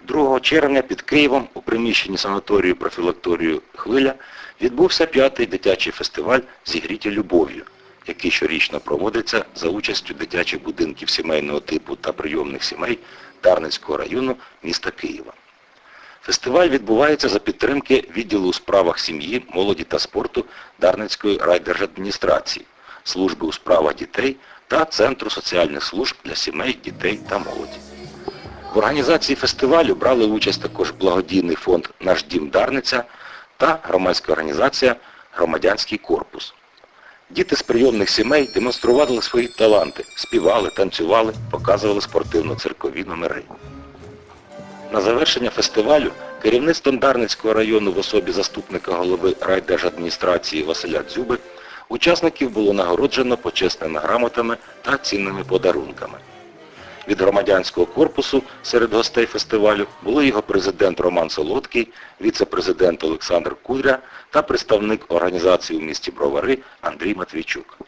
2 червня під Києвом у приміщенні санаторію профілакторію Хвиля відбувся п'ятий дитячий фестиваль «Зігріті любов'ю», який щорічно проводиться за участю дитячих будинків сімейного типу та прийомних сімей Дарницького району міста Києва. Фестиваль відбувається за підтримки відділу у справах сім'ї, молоді та спорту Дарницької райдержадміністрації, служби у справах дітей та Центру соціальних служб для сімей, дітей та молоді. В організації фестивалю брали участь також благодійний фонд Наш дім Дарниця та громадська організація Громадянський корпус. Діти з прийомних сімей демонстрували свої таланти, співали, танцювали, показували спортивно-циркові номери. На завершення фестивалю керівництвом Дарницького району в особі заступника голови райдержадміністрації Василя Дзюби учасників було нагороджено почесними грамотами та цінними подарунками. Від громадянського корпусу серед гостей фестивалю були його президент Роман Солодкий, віце-президент Олександр Кудря та представник організації у місті Бровари Андрій Матвійчук.